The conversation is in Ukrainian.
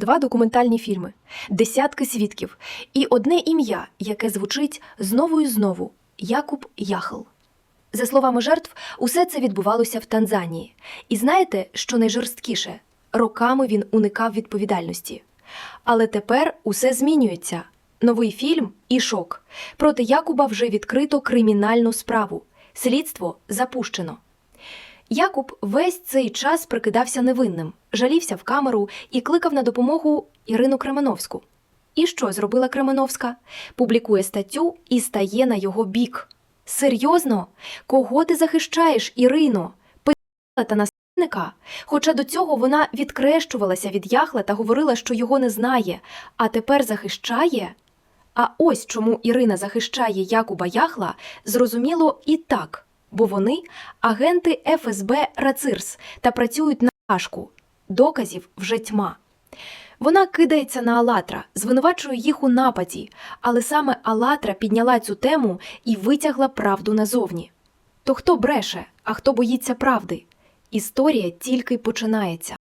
два документальні фільми, десятки свідків і одне ім'я, яке звучить знову і знову Якуб Яхл. За словами жертв, усе це відбувалося в Танзанії. І знаєте, що найжорсткіше? Роками він уникав відповідальності. Але тепер усе змінюється. Новий фільм і шок. Проти Якуба вже відкрито кримінальну справу. Слідство запущено. Якуб весь цей час прикидався невинним, жалівся в камеру і кликав на допомогу Ірину Кременовську. І що зробила Кременовська? Публікує статтю і стає на його бік. Серйозно? Кого ти захищаєш, Ірино? Пи***ла та насильника? Хоча до цього вона відкрещувалася від Яхла та говорила, що його не знає, а тепер захищає? А ось чому Ірина захищає Якуба Яхла, зрозуміло і так, бо вони агенти ФСБ Рацирс та працюють на Ашку. Доказів вже тьма. Вона кидається на Алатра, звинувачує їх у нападі, але саме Алатра підняла цю тему і витягла правду назовні. То хто бреше, а хто боїться правди? Історія тільки починається.